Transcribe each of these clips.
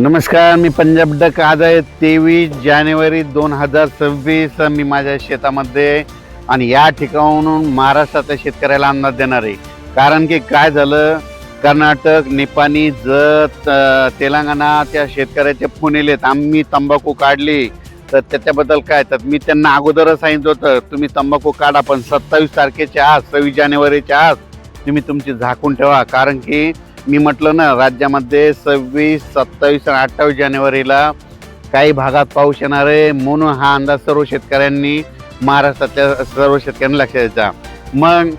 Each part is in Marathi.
नमस्कार मी पंजाब डक आज आहे तेवीस जानेवारी दोन हजार सव्वीस. मी माझ्या शेतामध्ये आणि या ठिकाणाहून महाराष्ट्राच्या शेतकऱ्याला अंदाज देणार आहे. कारण की काय झालं? कर्नाटक निपाणी जत तेलंगणा तेलंगणाच्या शेतकऱ्याचे फोन येलेत आम्ही तंबाखू काढली. तर त्याच्याबद्दल काय? तर मी त्यांना अगोदरच सांगितलं होतं तुम्ही तंबाखू काढा पण सत्तावीस तारखेच्या आज सव्वीस जानेवारीच्या आज तुम्ही तुमची झाकून ठेवा. कारण की मी म्हटलं ना राज्यामध्ये सव्वीस सत्तावीस आणि अठ्ठावीस जानेवारीला काही भागात पाऊस येणार आहे म्हणून हा अंदाज सर्व शेतकऱ्यांनी महाराष्ट्रातल्या सर्व शेतकऱ्यांनी लक्षात द्यायचा मग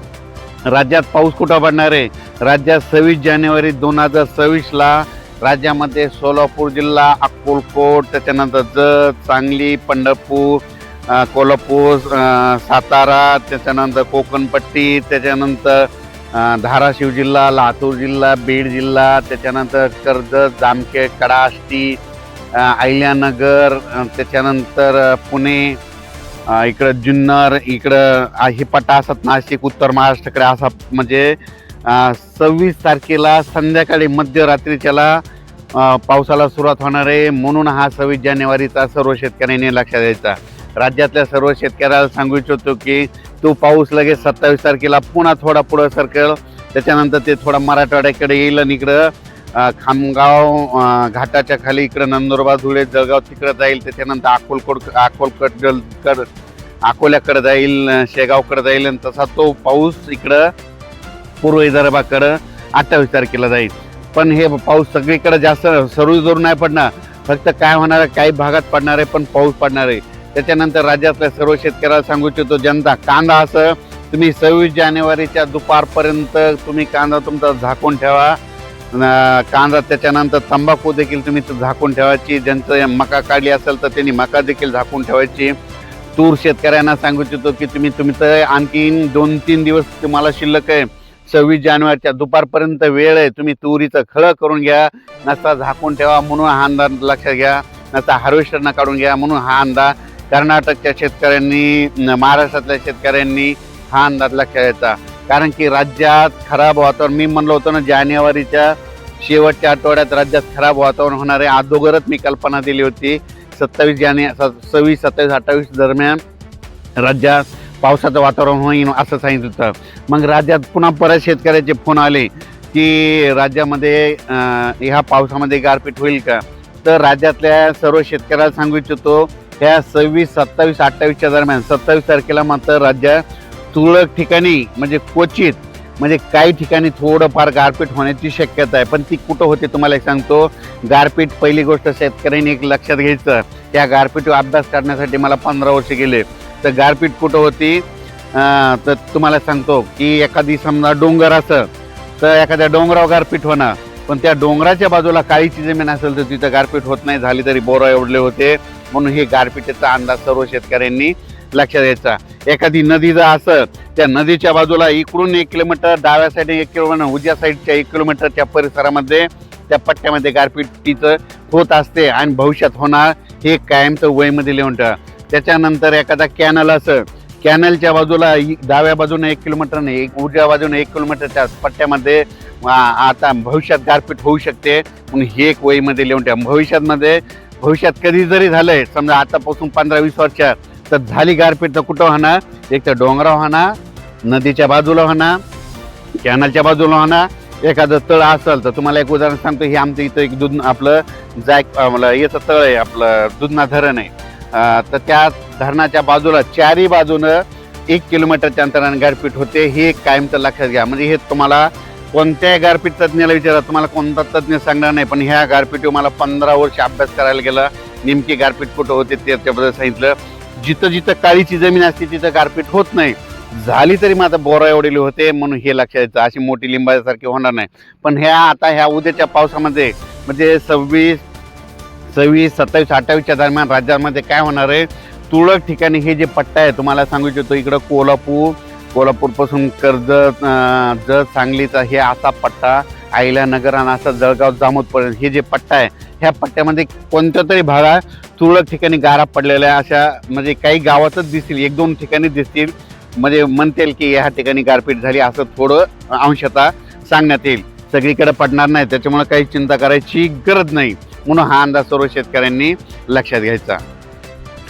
राज्यात पाऊस कुठं पडणार आहे? राज्यात सव्वीस जानेवारी दोन हजार सव्वीसला राज्यामध्ये सोलापूर जिल्हा अक्कलकोट त्याच्यानंतर जत सांगली पंढरपूर कोल्हापूर सातारा त्याच्यानंतर कोकणपट्टी त्याच्यानंतर धाराशिव जिल्हा लातूर जिल्हा बीड जिल्हा त्याच्यानंतर कर्जत जामखेड कडाष्टी अहिल्यानगर त्याच्यानंतर पुणे इकडं जुन्नर इकडं ही पट्टा असत नाशिक उत्तर महाराष्ट्राकडे असा म्हणजे सव्वीस तारखेला संध्याकाळी मध्यरात्रीच्याला पावसाला सुरुवात होणार आहे. म्हणून हा सव्वीस जानेवारीचा सर्व शेतकऱ्यांनी लक्षात द्यायचा. राज्यातल्या सर्व शेतकऱ्याला सांगू इच्छितो की तो पाऊस लगेच सत्तावीस तारखेला पुन्हा थोडा पुढं सरकेल. त्याच्यानंतर ते थोडा मराठवाड्याकडे येईल आणि इकडं खामगाव घाटाच्या खाली इकडं नंदुरबार धुळे जळगाव तिकडं जाईल. त्याच्यानंतर अकोलकोट अकोलकट जल कड अकोल्याकडे जाईल शेगावकडे जाईल आणि तसा तो पाऊस इकडं पूर्व विदर्भाकडं अठ्ठावीस तारखेला जाईल. पण हे पाऊस सगळीकडे जास्त सर्व जोर नाही पडणार. फक्त काय होणार आहे काही भागात पडणार आहे पण पाऊस पडणार आहे. त्याच्यानंतर राज्यातल्या सर्व शेतकऱ्याला सांगू इच्छितो जनता कांदा असं तुम्ही सव्वीस जानेवारीच्या दुपारपर्यंत तुम्ही कांदा तुमचा झाकून ठेवा. कांदा त्याच्यानंतर तंबाखू देखील तुम्ही झाकून ठेवायची. ज्यांचं मका काढली असेल तर त्यांनी मका देखील झाकून ठेवायची. तूर शेतकऱ्यांना सांगू इच्छितो की तुम्ही तुम्ही तर आणखीन दोन तीन दिवस तुम्हाला शिल्लक आहे. सव्वीस जानेवारीच्या दुपारपर्यंत वेळ आहे. तुम्ही तुरीचं खळं करून घ्या. नसता झाकून ठेवा म्हणून हा अंदाज लक्षात घ्या. नसता हार्वेस्टरनं काढून घ्या म्हणून हा अंदाज कर्नाटकच्या शेतकऱ्यांनी महाराष्ट्रातल्या शेतकऱ्यांनी हा अंदाज लक्षात कारण की राज्यात खराब वातावरण मी म्हणलो होतो ना जानेवारीच्या शेवटच्या आठवड्यात राज्यात खराब वातावरण होणार आहे अगोदरच मी कल्पना दिली होती. सत्तावीस जाने स- सव्वीस सत्तावीस अठ्ठावीस दरम्यान राज्यात पावसाचं वातावरण होईल असं सांगितलं होतं. मग राज्यात पुन्हा परत शेतकऱ्याचे फोन आले की राज्यामध्ये ह्या पावसामध्ये गारपीट होईल का? तर राज्यातल्या सर्व शेतकऱ्याला सांगू इच्छितो ह्या सव्वीस सत्तावीस अठ्ठावीसच्या दरम्यान. सत्तावीस तारखेला मात्र राज्यात तुरळक ठिकाणी म्हणजे क्वचित म्हणजे काही ठिकाणी थोडंफार गारपीट होण्याची शक्यता आहे. पण ती कुठं होते तुम्हाला एक सांगतो. गारपीट पहिली गोष्ट शेतकऱ्यांनी एक लक्षात घ्यायचं. या गारपीट अभ्यास करण्यासाठी मला पंधरा वर्ष गेले. तर गारपीट कुठं होती? तर तुम्हाला सांगतो की एखादी समजा डोंगर असं तर एखाद्या डोंगरावर गारपीट होणार. पण त्या डोंगराच्या बाजूला काळीची जमीन असेल तर तिथं गारपीट होत नाही. झाली तरी बोरं एवढले होते. म्हणून हे गारपीटीचा अंदाज सर्व शेतकऱ्यांनी लक्षात द्यायचा एखादी नदी जर असं त्या नदीच्या बाजूला इकडून एक किलोमीटर डाव्या साईडने एक किलोमीटर उजव्या साईडच्या एक किलोमीटरच्या परिसरामध्ये त्या पट्ट्यामध्ये गारपीटीचं होत असते आणि भविष्यात होणार हे कायमचं वयमध्ये लिहून ठेवा. त्याच्यानंतर एखादा कॅनल असं कॅनलच्या बाजूला डाव्या बाजूने एक किलोमीटर नाही एक उजव्या बाजूने एक किलोमीटरच्या पट्ट्यामध्ये आता भविष्यात गारपीट होऊ शकते. म्हणून हे एक वयमध्ये लिहून ठेवा. भविष्यामध्ये भविष्यात कधी जरी झालंय समजा आतापासून पंधरा वीस वर्षात तर झाली गारपीट तर कुठं होणार? एक तर डोंगराव होणार नदीच्या बाजूला होणार कॅनलच्या बाजूला होणार एखादं तळ असेल तर तुम्हाला एक उदाहरण सांगतो हे आमचं इथं एक दूध आपलं जायक याचं तळ आहे आपलं दुधना धरण आहे. तर त्या धरणाच्या बाजूला चारी बाजूनं एक किलोमीटरच्या अंतराने गारपीट होते हे एक कायमचं लक्षात घ्या. म्हणजे हे तुम्हाला कोणत्याही गारपीट तज्ज्ञाला विचारा तुम्हाला कोणता तज्ज्ञ सांगणार नाही पण ह्या गारपीटी मला पंधरा वर्ष अभ्यास करायला गेला. नेमकी गारपीट कुठं होते ते त्याबद्दल सांगितलं. जिथं जिथं काळीची जमीन असते तिथं गारपीट होत नाही. झाली तरी माझं बोरा एवढेली होते म्हणून हे लक्षात येतं. अशी मोठी लिंबासारखी होणार नाही. पण ह्या आता ह्या उद्याच्या पावसामध्ये म्हणजे सव्वीस सव्वीस सत्तावीस अठ्ठावीसच्या दरम्यान राज्यामध्ये काय होणार आहे? तुरळक ठिकाणी हे जे पट्टा आहे तुम्हाला सांगू इच्छितो इकडं कोल्हापूर कोल्हापूरपासून कर्जत जर जत सांगलीचा हे असा पट्टा. अहिल्यानगर आणि असा जळगाव जामोदपर्यंत हे जे पट्टा आहे ह्या पट्ट्यामध्ये कोणत्या तरी भागात तुरळक ठिकाणी गारा पडलेल्या अशा म्हणजे काही गावातच दिसतील. एक दोन ठिकाणी दिसतील. म्हणजे म्हणतील की ह्या ठिकाणी गारपीट झाली असं थोडं अंशता सांगण्यात येईल. सगळीकडे पडणार नाही त्याच्यामुळे काही चिंता करायची गरज नाही. म्हणून हा अंदाज सर्व शेतकऱ्यांनी लक्षात घ्यायचा.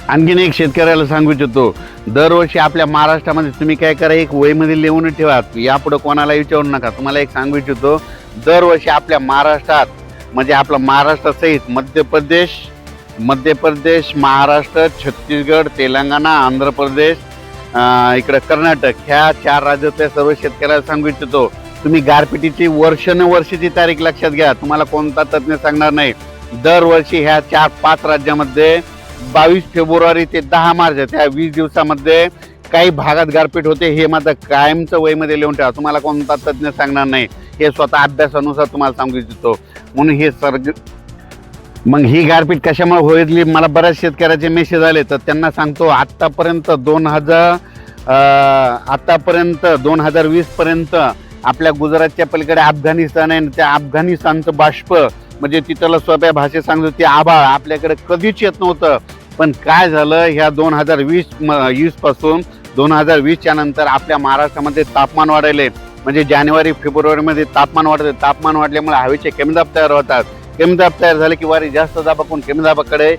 आणखीन एक शेतकऱ्याला सांगू इच्छितो दरवर्षी आपल्या महाराष्ट्रामध्ये तुम्ही काय करा एक वहीमध्ये लिहून ठेवा. यापुढे कोणाला विचारू नका. तुम्हाला एक सांगू इच्छितो दरवर्षी आपल्या महाराष्ट्रात म्हणजे आपला महाराष्ट्रासहित मध्य प्रदेश मध्य प्रदेश महाराष्ट्र छत्तीसगड तेलंगणा आंध्र प्रदेश इकडं कर्नाटक ह्या चार राज्यातल्या सर्व शेतकऱ्याला सांगू इच्छितो तुम्ही गारपिटीची वर्षानुवर्षीची तारीख लक्षात घ्या. तुम्हाला कोणता तज्ज्ञ सांगणार नाही. दरवर्षी ह्या चार पाच राज्यामध्ये बावीस फेब्रुवारी ते दहा मार्च त्या वीस दिवसामध्ये काही भागात गारपीट होते हे मात्र कायमचं वयमध्ये लिहून ठेवा. तुम्हाला कोणता तज्ज्ञ सांगणार नाही. हे स्वतः अभ्यासानुसार तुम्हाला सांगू इच्छितो. म्हणून हे सर्ग मग ही गारपीट कशामुळे होईल? मला बऱ्याच शेतकऱ्याचे मेसेज आले तर त्यांना सांगतो आत्तापर्यंत दोन हजार आत्तापर्यंत दोन हजार वीसपर्यंत आपल्या गुजरातच्या पलीकडे अफगाणिस्तान आहे त्या अफगाणिस्तानचं बाष्प म्हणजे तिथलं सोप्या भाषेत सांगतो ते आभाळ आपल्याकडे कधीच येत नव्हतं. पण काय झालं ह्या दोन हजार वीस म वीसपासून दोन हजार वीसच्या नंतर आपल्या महाराष्ट्रामध्ये तापमान वाढले. म्हणजे जानेवारी फेब्रुवारीमध्ये तापमान वाढते तापमान वाढल्यामुळे हवेचे कमी तयार होतात. कमी तयार झाले की वारी जास्त दाबाकडून कमीदाबाकडे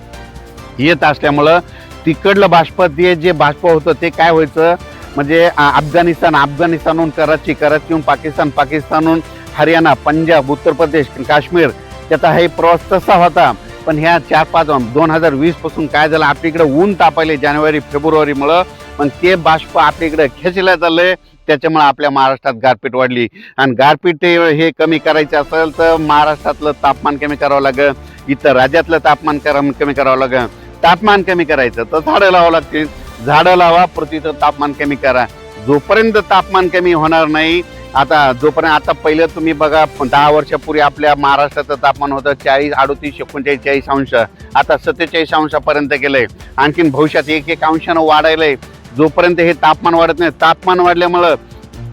येत असल्यामुळं तिकडलं बाष्प ते जे बाष्प होतं ते काय व्हायचं? म्हणजे अफगाणिस्तान अफगाणिस्तानहून कराची कराचीहून पाकिस्तान पाकिस्तानहून हरियाणा पंजाब उत्तर प्रदेश काश्मीर त्याचा हे प्रवास तसा होता. पण ह्या चार पाच दोन हजार वीसपासून काय झालं? आपल्या इकडे ऊन तापायले जानेवारी फेब्रुवारीमुळं. पण ते बाष्प आपल्या इकडे खेचल्या चाललंय त्याच्यामुळे आपल्या महाराष्ट्रात गारपीट वाढली. आणि गारपीट हे कमी करायचं असेल तर महाराष्ट्रातलं तापमान कमी करावं लागेल. इतर राज्यातलं तापमान कमी करावं लागेल. तापमान कमी करायचं तर झाडं लावावं लागतील. झाडं लावा पृथ्वीचं तापमान कमी करा. जोपर्यंत तापमान कमी होणार नाही आता जोपर्यंत आता पहिलं तुम्ही बघा दहा वर्षापूर्वी आपल्या महाराष्ट्राचं तापमान होतं चाळीस अडोतीस एकोणचाळीस चाळीस अंश. आता सत्तेचाळीस अंशापर्यंत गेलंय. आणखीन भविष्यात एक एक अंशानं वाढायलंय. जोपर्यंत हे तापमान वाढत नाही तापमान वाढल्यामुळं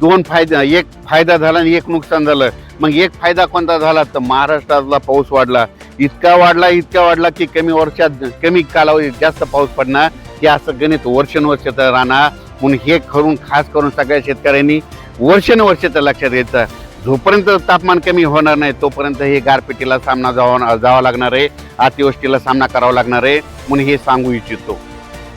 दोन फायदा एक फायदा झाला आणि एक नुकसान झालं. मग एक फायदा कोणता झाला? तर महाराष्ट्रातला पाऊस वाढला. इतका वाढला इतका वाढला की कमी वर्षात कमी कालावधीत जास्त पाऊस पडणार. हे असं गणित वर्षानुवर्ष तर राहणार. म्हणून हे करून खास करून सगळ्या शेतकऱ्यांनी वर्षानुवर्ष तर लक्षात घ्यायचं. जोपर्यंत तापमान कमी होणार नाही तोपर्यंत हे गारपिटीला सामना जावा जावा लागणार आहे. अतिवृष्टीला सामना करावा लागणार आहे म्हणून हे सांगू इच्छितो.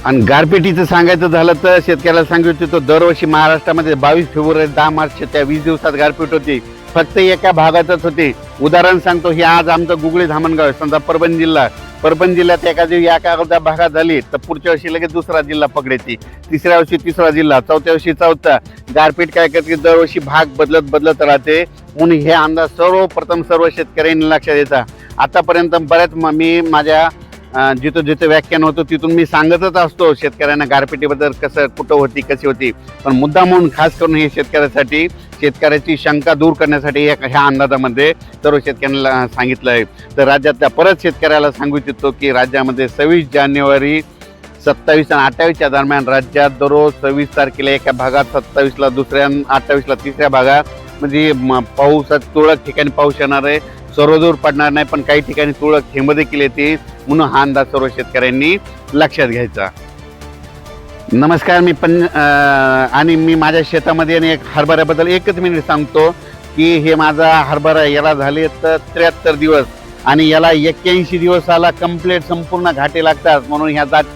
आणि गारपिटीचं सांगायचं झालं तर शेतकऱ्याला सांगू इच्छितो दरवर्षी महाराष्ट्रामध्ये बावीस फेब्रुवारी दहा मार्च त्या वीस दिवसात गारपीट होती. फक्त एका भागातच होती. उदाहरण सांगतो हे आज आमचं गुगळी धामणगाव आहे. समजा परभणी जिल्हा परभणी जिल्ह्यात एका दिवशी एका भागात झाली तर पुढच्या वर्षी लगेच दुसरा जिल्हा पकडायची. तिसऱ्या वर्षी तिसरा जिल्हा चौथ्या वर्षी चौथा. गारपीट काय करते दरवर्षी भाग बदलत बदलत राहते. म्हणून हे अंदाज सर्वप्रथम सर्व शेतकऱ्यांनी लक्षात येतात आतापर्यंत बऱ्याच मी माझ्या जिथं जिथं व्याख्यान होतं तिथून मी सांगतच असतो शेतकऱ्यांना गारपिटीबद्दल कसं कुठं होती कशी होती. पण मुद्दा म्हणून खास करून हे शेतकऱ्यासाठी शेतकऱ्याची शंका दूर करण्यासाठी या ह्या अंदाजामध्ये सर्व शेतकऱ्यांना सांगितलं आहे तर राज्यातल्या परत शेतकऱ्याला सांगू इच्छितो की राज्यामध्ये सव्वीस जानेवारी सत्तावीस आणि अठ्ठावीसच्या दरम्यान राज्यात दररोज सव्वीस तारखेला एका भागात सत्तावीसला दुसऱ्या अठ्ठावीसला तिसऱ्या भागात. म्हणजे म- तुरळक ठिकाणी पाऊस येणार आहे. सर्वदूर पडणार नाही पण काही ठिकाणी तुरळक थेंब देखील येते. म्हणून हा अंदाज सर्व शेतकऱ्यांनी लक्षात घ्यायचा. नमस्कार मी पण अं, आणि मी माझ्या शेतामध्ये आणि एक हरभऱ्याबद्दल एकच मिनिट सांगतो की हे माझा हरभरा याला झाले तर त्र्याहत्तर दिवस आणि याला एक्क्याऐंशी दिवसाला कंप्लीट संपूर्ण घाटे लागतात. म्हणून ह्या जात